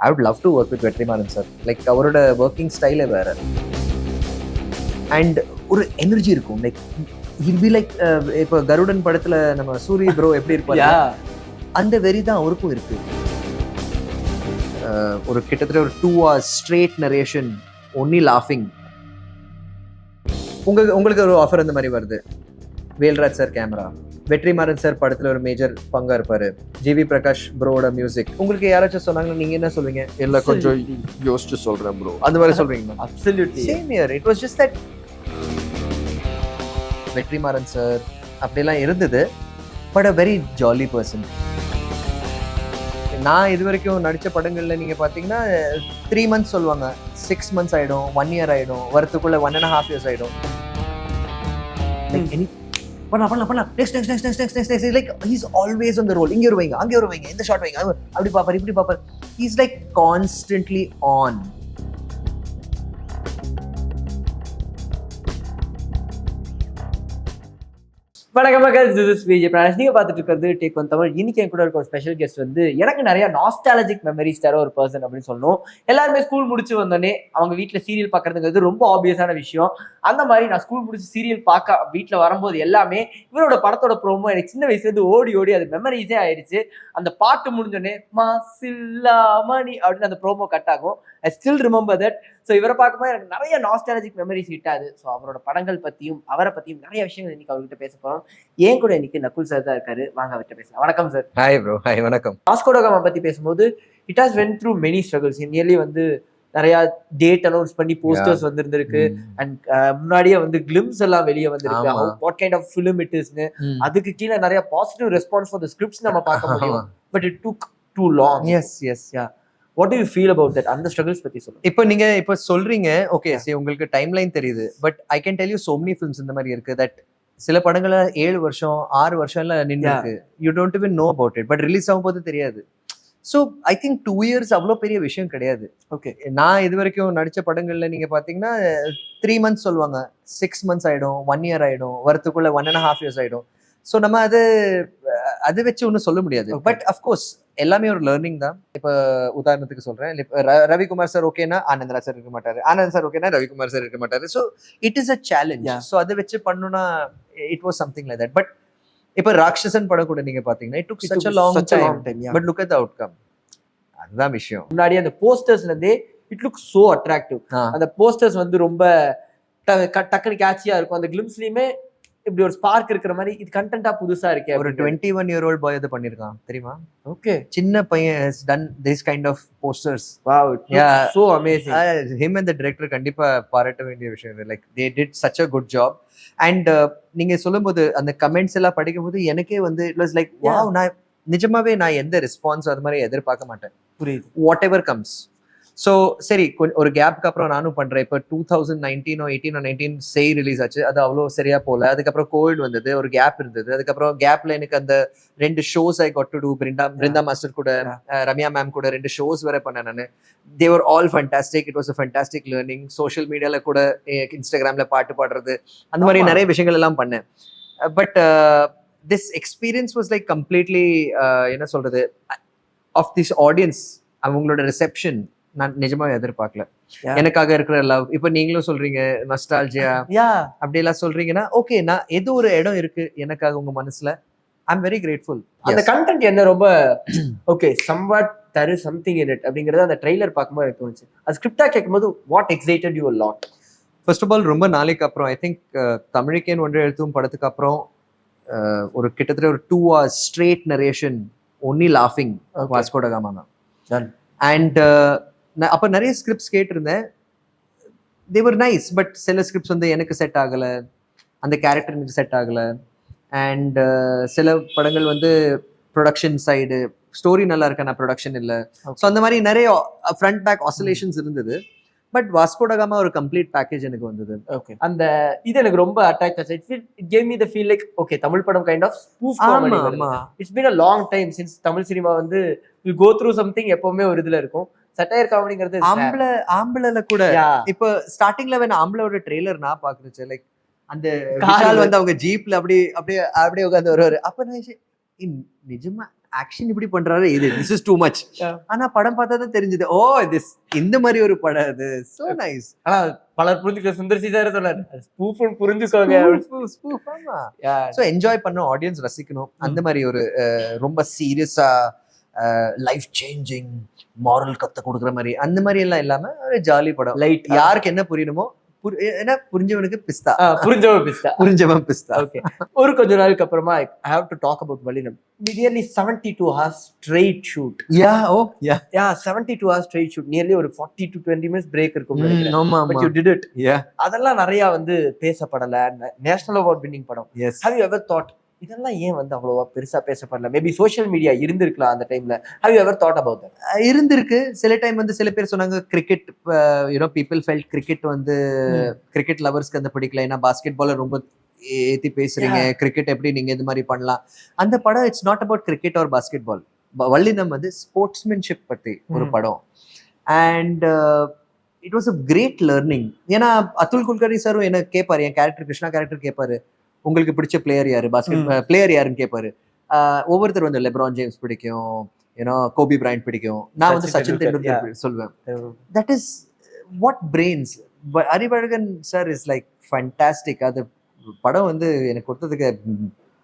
I would love to work with Vetrimaaran sir like அவரோட working ஸ்டைலே வேற. And ஒரு எனர்ஜி இருக்கும். லைக் இட் பி லைக் இப்போ கருடன் படத்துல நம்ம சூரிய ப்ரோ எப்படி இருப்பாரு? அந்த வெறி தான் அவருக்கும் இருக்கு. அஹ் ஒரு கிட்டத்தட்ட ஒரு two hours straight narration only லாஃபிங் உங்க உங்களுக்கு ஒரு ஆஃபர் அந்த மாதிரி வருது? Velraj sir camera Vetrimaaran sir படத்துல ஒரு மேஜர் பங்கா இருப்பாரு. ஜிவி பிரகாஷ் ப்ரோட மியூசிக் உங்களுக்கு யாராச்சும் சொன்னாங்கன்னா நீங்க என்ன சொல்வீங்க? இல்ல கொஞ்சம் யோசிச்சு சொல்றேன் ப்ரோ அந்த மாதிரி சொல்றீங்களா? Absolutely same year it was just that Vetrimaaran sir அப்படிலாம் இருந்தது but a very jolly person நான் இது வரைக்கும் நடித்த படங்கள்ல நீங்க பார்த்தீங்கன்னா த்ரீ மந்த்ஸ் சொல்லுவாங்க. சிக்ஸ் மந்த்ஸ் ஆயிடும் ஒன் இயர் ஆயிடும் வரத்துக்குள்ள ஒன் அண்ட் ஹாஃப் இயர்ஸ் ஆயிடும். லைக் எனி பண்ணலாம் பண்ணலாம் பண்ணலாம் next next next next next next like he's always அந்த ரோல் இங்கே ஒரு வைங்க அங்கே ஒரு வைங்க இந்த ஷாட் வைங்க. அப்படி பார்ப்பார் இப்படி பார்ப்பார். ஹீஸ் லைக் கான்ஸ்டன்ட்லி ஆன் வணக்கம் மக்கள் this விஜய் நீங்க பார்த்துட்டு இருக்கிறது டேக் ஒன் தமிழ் இன்னைக்கு என் கூட இருக்க ஒரு ஸ்பெஷல் கெஸ்ட் வந்து எனக்கு நிறைய நாஸ்டாலஜிக் மெமரிஸ் தர ஒரு பர்சன் அப்படின்னு சொல்லணும். எல்லாருமே ஸ்கூல் முடிச்சு வந்தோடனே அவங்க வீட்டில் சீரியல் பார்க்கறதுங்கிறது ரொம்ப ஆப்வியஸான விஷயம். அந்த மாதிரி நான் ஸ்கூல் முடிச்சு சீரியல் பார்க்க வீட்டில் வரும்போது எல்லாமே இவரோட படத்தோட ப்ரோமோ எனக்கு சின்ன வயசுலேருந்து ஓடி ஓடி அது மெமரிஸே ஆயிடுச்சு. அந்த பாட்டு முடிஞ்சோடனே மாசில்லா மணி அப்படின்னு அந்த ப்ரோமோ கட் ஆகும். I still remember that so இவரை பார்க்கும்போது எனக்கு நிறைய நாஸ்டாலஜிக் மெமரிஸ் ஹிட்டாது ஸோ அவரோட படங்கள் பத்தியும் அவரை பத்தியும் நிறைய விஷயங்கள் இன்னைக்கு அவர்கிட்ட பேச போறோம். ஏன் கூட இன்னைக்கு நக்குல் சார் தான் இருக்காரு. வாங்க அவர்கிட்ட பேசலாம். வணக்கம் சார் ஹாய் ப்ரோ ஹாய் வணக்கம். வாஸ்கோடோகாமா பத்தி பேசும்போது it has went through many struggles nearly வந்து நிறைய டேட் அனௌன்ஸ் பண்ணி போஸ்டர்ஸ் வந்திருந்திருக்கு. அண்ட் முன்னாடியே வந்து கிளிம்ஸ் எல்லாம் வெளியே வந்திருக்கு. What kind of film it இஸ்னு அதுக்கு கீழே நிறைய positive response for the scripts நம்ம பார்க்க முடியும். But it took too long yes yes what you feel about that அந்த ஸ்ட்ரகிள்ஸ் பத்தி சொல்லுங்க. இப்போ நீங்க இப்போ சொல்றீங்க ஓகே சரி உங்களுக்கு டைம் லைன் தெரியுது but I can tell you so many films இந்த மாதிரி இருக்கு தட் சில படங்கள ஏழு வருஷம் ஆறு வருஷம்ல நின்று இருக்கு. You don't even know about it but release ஆகும்போது தெரியாது. So I think two years அவ்வளோ பெரிய விஷயம் கிடையாது. ஓகே நான் இது வரைக்கும் நடிச்ச படங்கள்ல நீங்க பாத்தீங்கன்னா த்ரீ மந்த்ஸ் சொல்லுவாங்க. சிக்ஸ் மந்த்ஸ் ஆயிடும் ஒன் இயர் ஆயிடும் வரத்துக்குள்ள ஒன் அண்ட் ஹாஃப் இயர்ஸ் ஆயிடும். ஸோ நம்ம அது அது வச்சு ஒன்றும் சொல்ல முடியாது. பட் அஃப்கோர்ஸ் எல்லாமே ஒரு லேர்னிங் தான். இப்போ உதாரணத்துக்கு சொல்றேன். ரவிக்குமார் சார் ஓகேனா ஆனந்த்ரா சார் இருக்க மாட்டாரு. ஆனந்த் சார் ஓகேனா ரவிக்குமார் சார் இருக்க மாட்டாரு. So it is a challenge. So அதை வச்சு பண்ணணும்னா it was something like that but இப்போ ராட்சசன் படம் கூட நீங்க பாத்தீங்கன்னா it took It such took a long such a long time time, yeah. But look at the outcome அதுதான் விஷயம். முன்னாடி அந்த போஸ்டர்ஸ்ல இருந்தே இட் லுக் சோ அட்ராக்டிவ். அந்த போஸ்டர்ஸ் வந்து ரொம்ப டக்குனு கேட்சியா இருக்கும். அந்த கிளிம்ஸ்லயுமே இப்படி ஒரு ஸ்பார்க் இருக்கிற மாதிரி இது கண்டென்ட்டா புதுசா இருக்கே ஒரு twenty one year old boy அது பண்ணிருக்கான் தெரியுமா? ஓகே சின்ன பையன் has done this kind of posters wow Yeah. So amazing him and the director கண்டிப்பா பாராட்ட வேண்டிய விஷயம் like they did such a good job and நீங்க சொல்லும்போது அந்த கமெண்ட்ஸ் எல்லாம் படிக்கும்போது எனக்கே வந்து இட் வாஸ் லைக். வாவ் நான் நிஜமாவே நான் எந்த ரெஸ்பான்ஸ் அது மாதிரி எதிர்பார்க்க மாட்டேன். புரியுது. வாட் எவர் கம்ஸ் ஸோ சரி ஒரு கேப்க்கு அப்புறம் நானும் பண்றேன். இப்போ டூ தௌசண்ட் நைன்டீனோ எயிட்டீனோ நைன்டீன் செய் ரிலீஸ் ஆச்சு. அது அவ்வளோ சரியா போல. அதுக்கப்புறம் கோவிட் வந்தது ஒரு கேப் இருந்தது. அதுக்கப்புறம் கேப்ல எனக்கு அந்த ரெண்டு shows I got to do Brinda Brinda master கூட ரம்யா மேம் கூட ரெண்டு ஷோஸ் வேற பண்ணேன் நான். They were all fantastic it was a fantastic learning social மீடியால கூட இன்ஸ்டாகிராம்ல பாட்டு பாடுறது அந்த மாதிரி. நிறைய விஷயங்கள் எல்லாம் பண்ணேன். But this experience was like completely என்ன சொல்றது ஆஃப் திஸ் ஆடியன்ஸ் அவங்களோட ரிசெப்ஷன் நான் நிஜமாவே எதிர்பார்க்கல. எனக்காக இருக்கிற லவ் இப்போ நீங்களும் சொல்றீங்க நஸ்டால்ஜியா அப்படி எல்லாம் சொல்றீங்கன்னா ஓகே நான் ஏதோ ஒரு இடம் இருக்கு எனக்காக உங்க மனசுல? ஐ எம் வெரி கிரேட்ஃபுல் அந்த கண்டென்ட் என்ன ரொம்ப ஓகே சம்வாட் தரு சம்திங் இன் இட் அப்படிங்கறது அந்த ட்ரெய்லர் பார்க்கும்போது எனக்கு தோணுச்சு. அது ஸ்கிரிப்டா கேட்கும்போது what excited you lot first of all ரொம்ப நாளைக்கு அப்புறம் ஐ திங்க் தமிழுக்கேன் ஒன்று எழுத்தும் படத்துக்கு அப்புறம் uh, ஒரு கிட்டத்தட்ட ஒரு two hours straight narration only லாஃபிங் Okay. Vasco da Gama தான். அண்ட் அப்போ நிறைய ஸ்கிரிப்ட்ஸ் கேட்டிருந்தேன். தேவர் நைஸ் பட் சில ஸ்கிரிப்ட்ஸ் வந்து எனக்கு செட் ஆகலை. அந்த கேரக்டர் எனக்கு செட் ஆகலை. அண்ட் சில படங்கள் வந்து ப்ரொடக்ஷன் சைடு ஸ்டோரி நல்லா இருக்கா? ப்ரொடக்ஷன் இல்லை. ஸோ அந்த மாதிரி நிறைய ஃப்ரண்ட் பேக் ஆசோலேஷன்ஸ் இருந்தது. பட் வாஸ்கோடகாமா ஒரு கம்ப்ளீட் பேக்கேஜ் எனக்கு வந்தது. ஓகே அந்த இது எனக்கு ரொம்ப அட்ராக்ட் ஆச்சு. It it gave me the feel like okay Tamil படம் கைண்ட் ஆஃப் ஸ்பூஃப் ஆமா it's been a long time since Tamil cinema வந்து வில் கோ த்ரூ சம்திங் எப்பவுமே ஒரு இதுல இருக்கும். சட்டையர் காமெடிங்கிறது ஆம்பளை ஆம்பளைல கூட. இப்போ ஸ்டார்டிங்ல வேணா ஆம்பளோட ட்ரெய்லர் நான் பாக்குறேன் லைக் அந்த விஷால் வந்து அவங்க ஜீப்ல அப்படியே அப்படியே அப்படியே உட்காந்து வருவாரு. அப்ப நான் யோசிச்சேன், "ஏய், நிஜமா ஆக்ஷன் இப்படி பண்றாரு? இது திஸ் இஸ் டூ மச். ஆனா படம் பார்த்தா தான் தெரிஞ்சது ஓ திஸ் இந்த மாதிரி ஒரு படம் அது. சோ நைஸ் ஆனா பலர் புரிஞ்சுக்க சுந்தர் சி சார் சொன்னாரு ஸ்பூஃபுன்னு புரிஞ்சுக்கோங்க. ஸோ என்ஜாய் பண்ண ஆடியன்ஸ் ரசிக்கணும். அந்த மாதிரி ஒரு ரொம்ப சீரியஸா லைஃப் சேஞ்சிங் மாரல் கத்த கொடுக்குற மாதிரி. அந்த மாதிரி எல்லாம் இல்லாம ஒரு ஜாலி படம். லைட் யாருக்கு என்ன புரியணுமோ புரி- ஏன்னா புரிஞ்சவனுக்கு பிஸ்தா. புரிஞ்சவங்க பிஸ்டா புரிஞ்சவன் பிஸ்தா. ஓகே ஒரு கொஞ்ச நாளுக்கு அப்புறமா I have to talk about Vallinam nearly seventy two hours straight shoot yeah oh yeah yeah seventy two hours straight shoot nearly ஒரு forty to twenty minutes break இருக்கும் நினைக்கிறேன். ஆமா but you did it yeah அதெல்லாம் நிறைய வந்து பேசப்படல. National award winning படம். Yes how you ever thought இதெல்லாம் ஏன் வந்து அவ்வளவா பெருசா பேசப்படல? மேபி சோஷியல் மீடியா இருந்திருக்கலாம் அந்த டைம்ல how you ever thought about இருந்திருக்கு. சில டைம் வந்து சில பேர் சொன்னாங்க cricket you know people felt cricket வந்து கிரிக்கெட் லவர்ஸ்க்கு அந்த பிடிக்கல. ஏன்னா பாஸ்கெட் பாலர் ரொம்ப ஏத்தி பேசுறீங்க. கிரிக்கெட் எப்படி நீங்க இது மாதிரி பண்ணலாம்? அந்த படம் it's not about cricket or basketball Vallinam வந்து ஸ்போர்ட்ஸ்மேன்ஷிப் பத்தி ஒரு. படம். And it was a great learning ஏன்னா அத்துல் குல்கர்னி சாரும் என்ன கேட்பாரு என் கேரக்டர் கிருஷ்ணா கேரக்டர் கேட்பாரு உங்களுக்கு பிடிச்ச பிளேயர் யாரு? பாஸ்கெட் பிளேயர் யாருன்னு கேட்பாரு ஒவ்வொருத்தர் வந்து லெப்ரான் ஜேம்ஸ் பிடிக்கும். ஏன்னா கோபி பிரைண்ட் பிடிக்கும். நான் வந்து சச்சின் தெண்டுல்கர் சொல்லுவேன் that is what brains Arivazhagan sir is like fantastic அது படம் வந்து எனக்கு கொடுத்ததுக்கு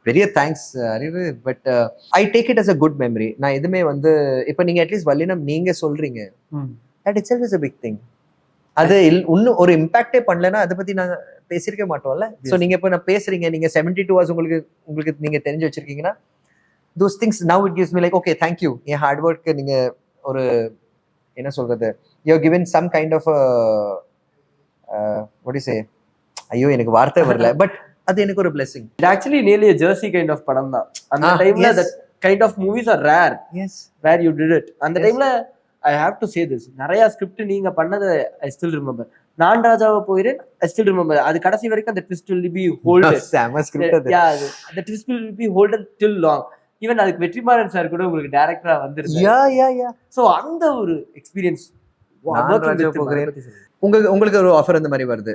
பெரிய thanks Arivu but I take it as a good memory நான் எதுவுமே வந்து இப்போ நீங்க அட்லீஸ்ட் வல்லினம் நீங்க சொல்றீங்க. That itself is a big thing அது இன்னும் ஒரு இம்பாக்டே பண்ணலன்னா அதை பத்தி நாங்க பேசியிருக்க மாட்டோம்ல? So Yes. நீங்க இப்போ நான் பேசுறீங்க நீங்க செவன்டி டூ ஹவர்ஸ் உங்களுக்கு உங்களுக்கு நீங்க தெரிஞ்சு வச்சிருக்கீங்கன்னா those things now it gives me like okay thank you N hard work நீங்க ஒரு என்ன சொல்றது? You given some kind of you say? ஐயோ எனக்கு வார்த்தை வரல. பட் அது எனக்கு ஒரு blessing it actually nearly Jersey kind of படம் தான். அந்த டைம்ல kind of movies are rare yes where you did it அந்த. டைம்ல I have to say this நிறைய ஸ்கிரிப்ட் நீங்க பண்ணதை ஐ ஸ்டில் ரிமெம்பர் நான் ராஜாவை போயிறேன் ஐ ஸ்டில் ரிமெம்பர் அது கடைசி வரைக்கும் அந்த ட்விஸ்ட் வில் பி ஹோல்ட் அந்த twist will be hold on till long even அதுக்கு வெற்றிமாறன் சார் கூட உங்களுக்கு டேரக்டரா வந்திருந்தாரு. யா யா யா சோ அந்த ஒரு எக்ஸ்பீரியன்ஸ். உங்களுக்கு உங்களுக்கு ஒரு ஆஃபர் அந்த மாதிரி வருது.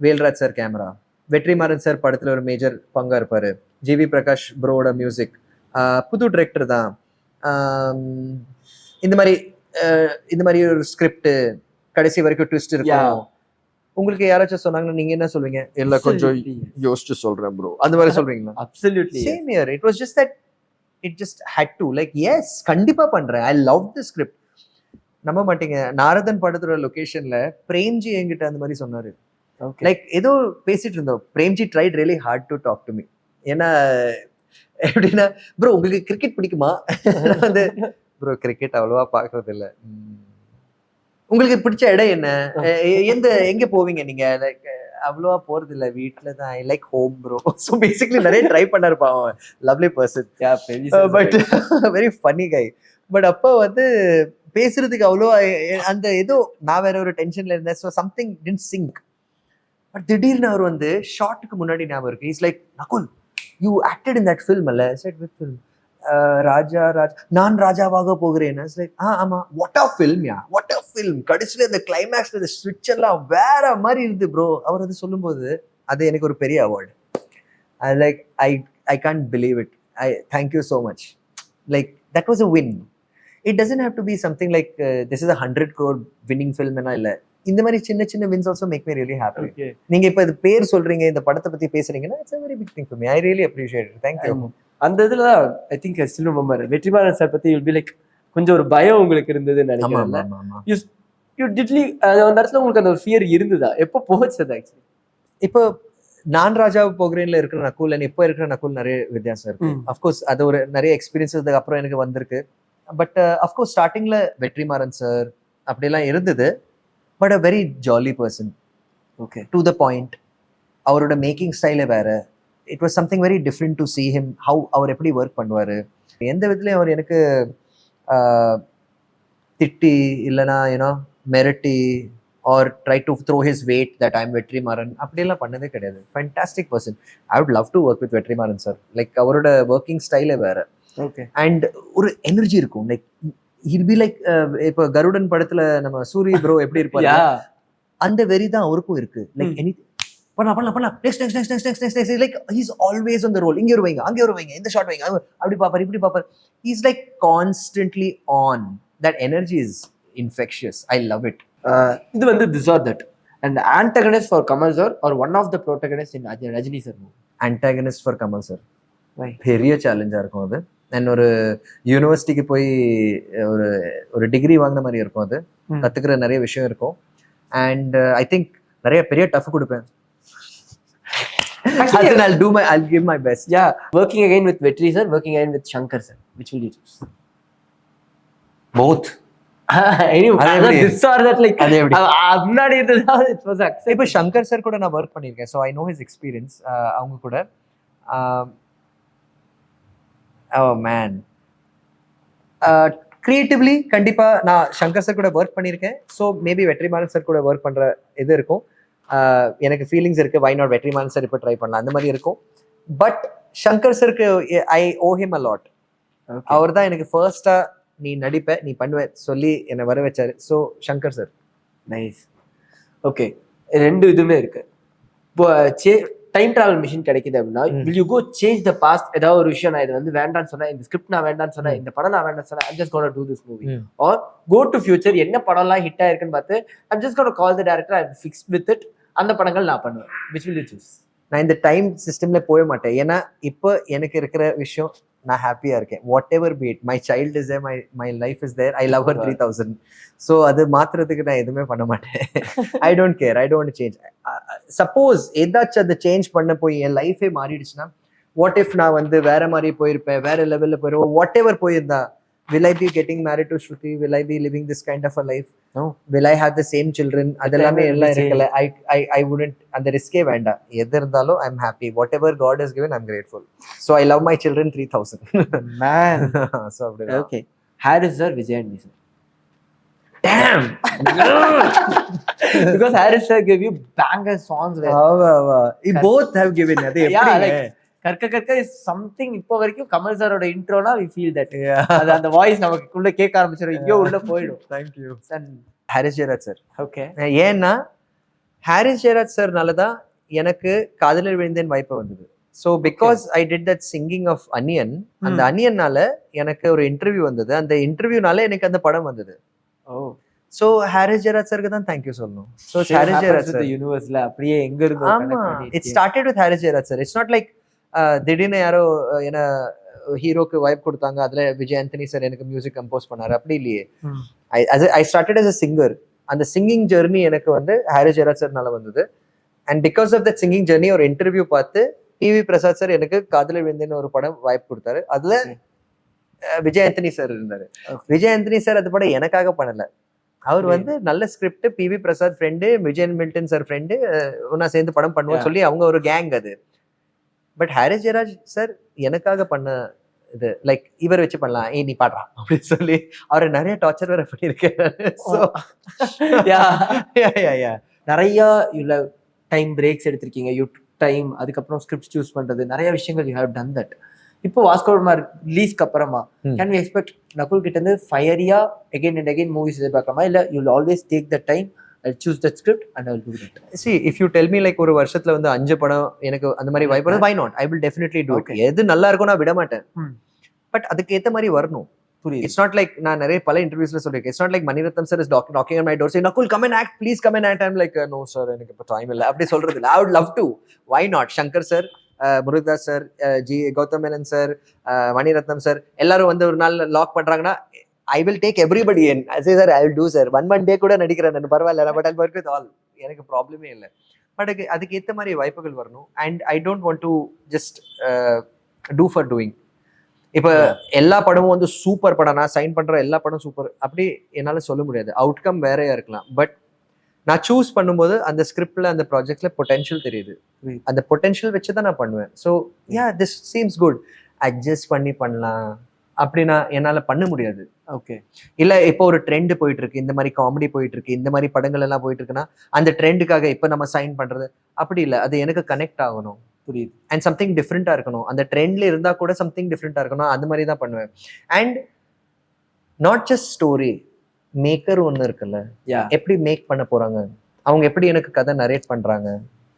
Velraj sir camera Vetrimaaran sir படத்துல ஒரு மேஜர் பங்கா இருப்பாரு. ஜிவி பிரகாஷ் ப்ரோட மியூசிக் புது டிரெக்டர் தான். இந்த மாதிரி இந்த மாதிரி ஒரு ஸ்கிரிப்ட் கடைசி வரைக்கும் ட்விஸ்ட். இருக்கும். உங்களுக்கு யாராச்சும் சொன்னாங்கன்னா நீங்க என்ன சொல்வீங்க? இல்ல கொஞ்சம் யோசிச்சு சொல்றேன் ப்ரோ அந்த மாதிரி சொல்றீங்களா? Absolutely same year it was just that it just had to like yes கண்டிப்பா பண்றேன். ஐ லவ் தி ஸ்கிரிப்ட் நம்ப மாட்டீங்க. நாரதன் படத்தோட லொகேஷன்ல பிரேம்ஜி என்கிட்ட அந்த மாதிரி சொன்னாரு. லைக் ஏதோ பேசிட்டு இருந்தோம். Premgi tried really hard to talk to me ஏன்னா எப்படின்னா ப்ரோ உங்களுக்கு கிரிக்கெட் பிடிக்குமா? வந்து ப்ரோ கிரிக்கெட் அவ்வளவா பாக்குறது இல்ல. உங்களுக்கு பிடிச்ச இடம் என்ன? எந்த எங்க போவீங்க நீங்க? லைக் அவ்வளவா போறது இல்ல வீட்ல தான். I like home bro so basically நிறைய ட்ரை பண்ணாருப்பா அவன். Lovely person but very funny guy but அப்போ வந்து பேசுறதுக்கு அவ்வளோ அந்த ஏதோ நான் வேற ஒரு டென்ஷன்ல இருந்தேன். So something tent sink but திடீர்னு அவர் வந்து ஷார்ட்டுக்கு முன்னாடி ஞாபகம் இருக்கு. Is like Nakul you acted in that film அல்ல? Set with film Raja Raj நான் ராஜாவாக போகிறேன். லைக் ஆ ஆமா. What of film yeah what of film கடைசியில் இந்த கிளைமேக்ஸ்ல இந்த ஸ்விட்ச் எல்லாம் வேற மாதிரி இருந்து ப்ரோ அவர் அது சொல்லும்போது அது எனக்கு ஒரு பெரிய award I like I I can't believe it I thank you so much like that was a win it doesn't have to be something like this is a hundred crore winning film என்ன இல்லை. இந்த மாதிரி சின்ன சின்ன wins also make me really happy நீங்க இப்ப இது பேர் சொல்றீங்க இந்த படத்தை பத்தி பேசுறீங்கன்னா it's very big thing for me I really appreciate it thank you அந்த இதுல I think I still remember Vetrimaaran sir பத்தி வில் பி லைக் கொஞ்சம் ஒரு பயம் உங்களுக்கு இருந்ததுன்னு நினைக்கிறேன் யூ டிட்லி அந்த இடத்துல உங்களுக்கு அந்த ஒரு ஃபியர் இருந்ததா? எப்போ போச்சு அது ஆக்சுவலி இப்போ நான் ராஜா போகிறேன்ல இருக்கிற நக்குல் and இப்போ இருக்கிற நக்குல் நிறைய வித்தியாசம் இருக்கு. அஃப்கோர்ஸ் அது ஒரு நிறைய எக்ஸ்பீரியன்ஸ் அப்புறம் எனக்கு வந்திருக்கு. பட் அஃப்கோர்ஸ் ஸ்டார்டிங்ல வெற்றிமாறன் சார் அப்படியெல்லாம் இருந்தது. But a very jolly person okay to the point அவரோட மேக்கிங் ஸ்டைலே வேற. It was something very different to see him how அவர் எப்படி ஒர்க் பண்ணுவார். எந்த விதத்துலையும் அவர் எனக்கு திட்டி இல்லைனா யூனோ மிரட்டி or try to throw his weight that I'm Vetrimaaran அப்படியெல்லாம் பண்ணதே கிடையாது. Fantastic person I would love to work with Vetrimaaran sir like அவரோட ஒர்க்கிங் ஸ்டைலே வேற. ஓகே அண்ட் ஒரு எனர்ஜி இருக்கும். லைக் ஹில் பி லைக் இப்போ கருடன் படத்துல நம்ம சூரிய ப்ரோ எப்படி இருப்பாரு அந்த வெறி தான் அவருக்கும் இருக்கு. லைக். எனி பண்ணலாம் பண்ணலாம் பண்ணலாம். Next next next next next next like he's always on the roll இங்கே ஒரு வைங்க அங்கே ஒரு வைங்க. இந்த ஷாட் வைங்க. அப்படி பாப்பார் இப்படி பாப்பார் he's like constantly on that energy is infectious I love it இது வந்து this or that and antagonist for Kamal sir or one of the protagonist in Rajini sir movie antagonist for Kamal sir? பெரிய சேலஞ்சாக இருக்கும் அது. And ஒரு யூனிவர்சிட்டிக்கு போய் ஒரு ஒரு டிகிரி வாங்கின மாதிரி இருக்கும் அது. ம். கத்துக்கிற நிறைய விஷயம் இருக்கும். அண்ட் ஐ திங்க் நிறைய பெரிய டஃப் கொடுப்பேன். Actually, I'll do my I'll give my best. yeah, working again with Vetri sir, working again with Shankar sir. Which will you choose? Both. இப்போ சங்கர் சார் கூட நான் ஒர்க் பண்ணியிருக்கேன் so I know his experience அவங்க கூட man creatively கண்டிப்பா நான் Shankar sir கூட work பண்ணியிருக்கேன் ஸோ மேபி வெற்றிமாறன் சார் கூட ஒர்க் பண்ற இது இருக்கும் Uh, எனக்கு ஃபீலிங்ஸ் இருக்கு. வை நாட் வெற்றிமாறன் சார் இப்போ ட்ரை பண்ணலாம். அந்த மாதிரி இருக்கும். But Shankar சருக்கு I owe him a lot Okay. அவர் தான் எனக்கு ஃபர்ஸ்டா நீ நடிப்ப நீ பண்ணுவ சொல்லி என்னை வர வச்சாரு. So Shankar sir nice okay ரெண்டு இதுவுமே இருக்கு. இப்போ டைம் டிராவல் மிஷின் கிடைக்குது அப்படின்னா. Will you go change the past ஏதாவது ஒரு விஷயம் நான் இது வந்து வேண்டாம்னு சொன்னேன் இந்த ஸ்கிரிப்ட் நான் வேண்டாம்னு சொன்னேன் இந்த படம் நான் வேண்டாம்னு சொன்னேன் I'm just gonna do this movie. ம். or go to future என்ன படம்லாம் ஹிட் ஆயிருக்குன்னு பார்த்து I'm just gonna call the director I'm fixed with it. அந்த படங்கள் நான் பண்ணுவேன். Which will you choose? நான் இந்த டைம் சிஸ்டம்ல போக மாட்டேன். ஏன்னா இப்போ எனக்கு இருக்கிற விஷயம் நான் ஹாப்பியா இருக்கேன். Whatever be it my child is my my life is there I love her three thousand so அது மாத்துறதுக்கு நான் எதுவுமே பண்ண மாட்டேன். I don't care I don't change suppose ஏதாச்சும் அதை சேஞ்ச் பண்ண போய் என் லைஃபே மாறிடுச்சுன்னா வாட் இஃப் நான் வந்து வேற மாதிரி போயிருப்பேன் வேற லெவல்ல போயிருப்பேன் வாட் எவர் போயிருந்தா Will I be getting married to Shruti will I be living this kind of a life No. Will I have the same children அதெல்லாமே Time எல்லாம் will be இருக்குல்ல ஐ ஐ ஐ வுடன்ட் அந்த ரிஸ்கே வேண்டாம் எது இருந்தாலும் I am happy whatever God is given I'm grateful so I love my children three thousand man so அப்படிதான் okay Harris sir Vijay and me sir Damn! because Harris sir gave you banger songs where ஆமா ஆமா you both have given அது Yeah, எப்படி like- கற்க கற்க is something இப்போ வரைக்கும் கமல் சாரோட இன்ட்ரோனா வி ஃபீல் தட் அது அந்த வாய்ஸ் நமக்குள்ள கேட்க ஆரம்பிச்சிடும் எங்கேயோ உள்ள போயிடும். Thank you. Harris Jayaraj sir okay ஏன்னா ஹாரிஸ் ஜெயராஜ் சார்னால தான் எனக்கு காதலில் விழுந்தேன் வாய்ப்பு வந்தது. So because I did that singing of Anniyan அந்த Hmm. அனியன்னால எனக்கு ஒரு இன்டர்வியூ வந்தது. அந்த இன்டர்வியூனால எனக்கு அந்த படம் வந்தது. ஓ. ஸோ ஹாரிஸ் ஜெயராஜ் சாருக்கு தான் தேங்க்யூ சொல்லணும். ஸோ ஹாரிஸ் ஜெயராஜ் சார் யூனிவர்ஸ்ல அப்படியே எங்க இருந்து ஆமா. It started with Harris Jayaraj sir it's not like திடீர்னு யாரோ என்ன ஹீரோக்கு வைப் கொடுத்தாங்க. அதுல விஜய் ஆண்டனி சார் எனக்கு மியூசிக் கம்போஸ் பண்ணாரு. அப்படி இல்லையே. ஐ அது ஸ்டார்டட் as a சிங்கர் அந்த சிங்கிங் ஜெர்னி எனக்கு வந்து ஹாரிஸ் ஜெயராஜ் சார்னால வந்தது. And because of that singing journey ஒரு இன்டர்வியூ பார்த்து டிவி பிரசாத் சார் எனக்கு காதல விழுந்தேன்னு ஒரு படம் வாய்ப்பு கொடுத்தாரு. அதுல விஜய் ஆண்டனி சார் இருந்தாரு. விஜய் ஆண்டனி சார் அந்த படம் எனக்காக பண்ணல. அவர். வந்து நல்ல script PV Prasad friend Vijay Milton sir friend ஒன்னா சேர்ந்து படம் பண்ணுவோம். சொல்லி அவங்க ஒரு கேங் அது. பட் ஹாரிஸ் ஜெயராஜ் சார் எனக்காக பண்ண இது லைக் இவர் வச்சு பண்ணலாம். ஏய் நீ பாடுறா அப்படின்னு சொல்லி அவரை நிறைய டார்ச்சர் வேற பண்ணியிருக்கேன் நிறைய டைம் பிரேக்ஸ் எடுத்திருக்கீங்க. யூ டைம் அதுக்கப்புறம் ஸ்கிரிப்ட் சூஸ் பண்றது. நிறைய விஷயங்கள் யூ ஹேவ் டன் தட் இப்போ வாஸ்கோமார் ரிலீஸ்க்கு அப்புறமா. கேன் வி எக்ஸ்பெக்ட் நகுல் கிட்ட இருந்து ஃபயரியா அகைன் அண்ட் அகைன் மூவிஸ் எதிர்பார்க்கலாமா? இல்ல you always take the time I choose that script and I do that see if you tell me like ஒரு வருஷத்துல வந்து அஞ்சு படம் எனக்கு அந்த மாதிரி வாய்ப்பு why not I will definitely do Okay. எது நல்லா இருக்கும் நான் விட மாட்டேன். Hmm. பட் அதுக்கு ஏத்த மாதிரி வரணும். புரியுது. இட்ஸ் நாட் லைக் நான் நிறைய பல இன்டர்வியூஸ்ல சொல்லியிருக்கேன். It's not like Mani Ratnam sir is talking on my door say Nakul come and act please come and act I'm like no sir எனக்கு இப்போ டைம் இல்லை. அப்படி சொல்றது இல்லை. I would love to why not Shankar sir Murugadoss sir G Gautham Menon sir Mani Ratnam sir எல்லாரும் வந்து ஒரு நாள் லாக் பண்றாங்கன்னா I will take everybody and say sir I will do sir one one day கூட நடிக்கிறேன் நான். பரவாயில்ல but I work with all எனக்கு ப்ராப்ளமே இல்லை. பட் அதுக்கு அதுக்கு ஏற்ற மாதிரி வாய்ப்புகள் வரணும். And I don't want to just do for doing இப்போ எல்லா படமும் வந்து சூப்பர் படம். நான் சைன் பண்ற எல்லா படம் சூப்பர் அப்படி என்னால சொல்ல முடியாது. அவுட்கம் வேறையா இருக்கலாம். பட் நான் சூஸ் பண்ணும்போது அந்த ஸ்கிரிப்ட்ல அந்த ப்ராஜெக்ட்ல பொட்டென்ஷியல் தெரியுது. அந்த பொட்டென்ஷியல் வச்சு தான் நான் பண்ணுவேன். So yeah this seems good adjust பண்ணி பண்ணலாம். அப்படின்னா என்னால பண்ண முடியாது. ஓகே. இல்ல இப்போ ஒரு ட்ரெண்ட் போயிட்டு இருக்கு இந்த மாதிரி காமெடி போயிட்டு இருக்கு இந்த மாதிரி படங்கள் எல்லாம் போயிட்டு இருக்குன்னா அந்த ட்ரெண்டுக்காக இப்போ நம்ம சைன் பண்றது? அப்படி இல்லை. அது எனக்கு கனெக்ட் ஆகணும். புரியுது. அண்ட் சம்திங் டிஃப்ரெண்டா இருக்கணும். அந்த ட்ரெண்ட்ல இருந்தா கூட சம்திங் டிஃப்ரெண்டா இருக்கணும். அந்த மாதிரி தான் பண்ணுவேன். And not just story maker ஒன்று இருக்குல்ல? எப்படி மேக் பண்ண போறாங்க? அவங்க எப்படி எனக்கு கதை நரேட் பண்றாங்க?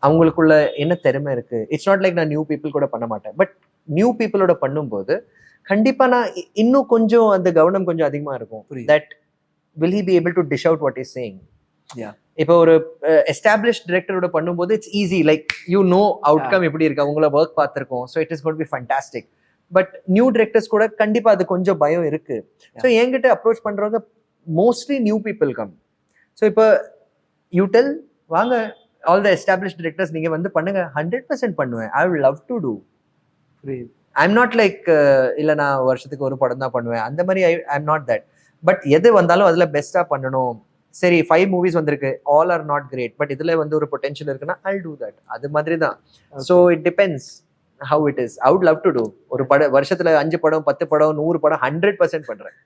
அவங்களுக்குள்ள என்ன திறமை இருக்கு? இட்ஸ் நாட் லைக் நான் நியூ பீப்புள் கூட பண்ண மாட்டேன். பட் நியூ பீப்புளோட பண்ணும்போது கண்டிப்பா நான் இன்னும் கொஞ்சம் அந்த கவனம் கொஞ்சம் அதிகமா இருக்கும். That will he be able to dish out what is saying. இப்போ ஒரு எஸ்டாப்ளிஷ் டிரெக்டரோட பண்ணும்போது it's easy like you know outcome எப்படி இருக்கு அவங்கள ஒர்க் பார்த்துருக்கோம் so it is got be fantastic but new directors கூட கண்டிப்பா அது கொஞ்சம் பயம் இருக்கு. ஸோ என்கிட்ட அப்ரோச் பண்றவங்க mostly new people come so இப்போ யூ டெல் வாங்க ஆல் த எஸ்டாப்ளிஷ் டிரெக்டர்ஸ் நீங்க வந்து பண்ணுங்க ஹண்ட்ரட் பர்சன்ட் பண்ணுவேன் I will love to do புரியுது. ஐம் நாட் லைக் இல்லை நான் வருஷத்துக்கு ஒரு படம் தான் பண்ணுவேன். அந்த மாதிரி I I'm not that but எது வந்தாலும் அதுல பெஸ்ட்டாக பண்ணணும். சரி ஃபைவ் மூவிஸ் வந்திருக்கு. All are not great but இதுல வந்து ஒரு பொட்டன்ஷியல் இருக்குன்னா ஐ டூ தட் அது மாதிரி தான் so it depends how it is out love to do ஒரு படம் வருஷத்துல அஞ்சு படம் பத்து படம் நூறு படம் ஹண்ட்ரட் பர்சன்ட் பண்றேன்.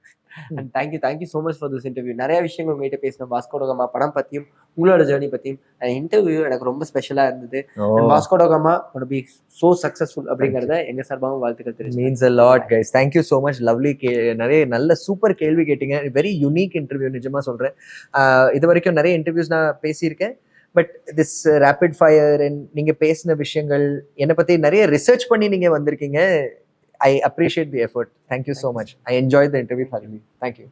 And thank you thank you so much for this interview நிறைய விஷயங்கள் உங்ககிட்ட பேசினோம். வாஸ்கோடோகமா படம் பத்தியும் உங்களோட ஜேர்னி பத்தியும். இன்டர்வியூ எனக்கு ரொம்ப ஸ்பெஷலா இருந்தது. வாஸ்கோடோகமா பி சோ சக்சஸ்ஃபுல் அப்படிங்கறத எங்க சார்பாகவும் வாழ்த்துக்கள் தெரிஞ்சு means a lot guys thank you so much lovely K நிறைய நல்ல சூப்பர் கேள்வி கேட்டீங்க. வெரி யூனிக் இன்டர்வியூ நிஜமா சொல்றேன். இது வரைக்கும் நிறைய இன்டர்வியூஸ் நான் பேசியிருக்கேன். But this rapid fire and நீங்க பேசின விஷயங்கள் என்னை பத்தி நிறைய ரிசர்ச் பண்ணி நீங்க வந்திருக்கீங்க. I appreciate the effort. Thank you Thanks. so much. I enjoyed the interview thoroughly. Thank you.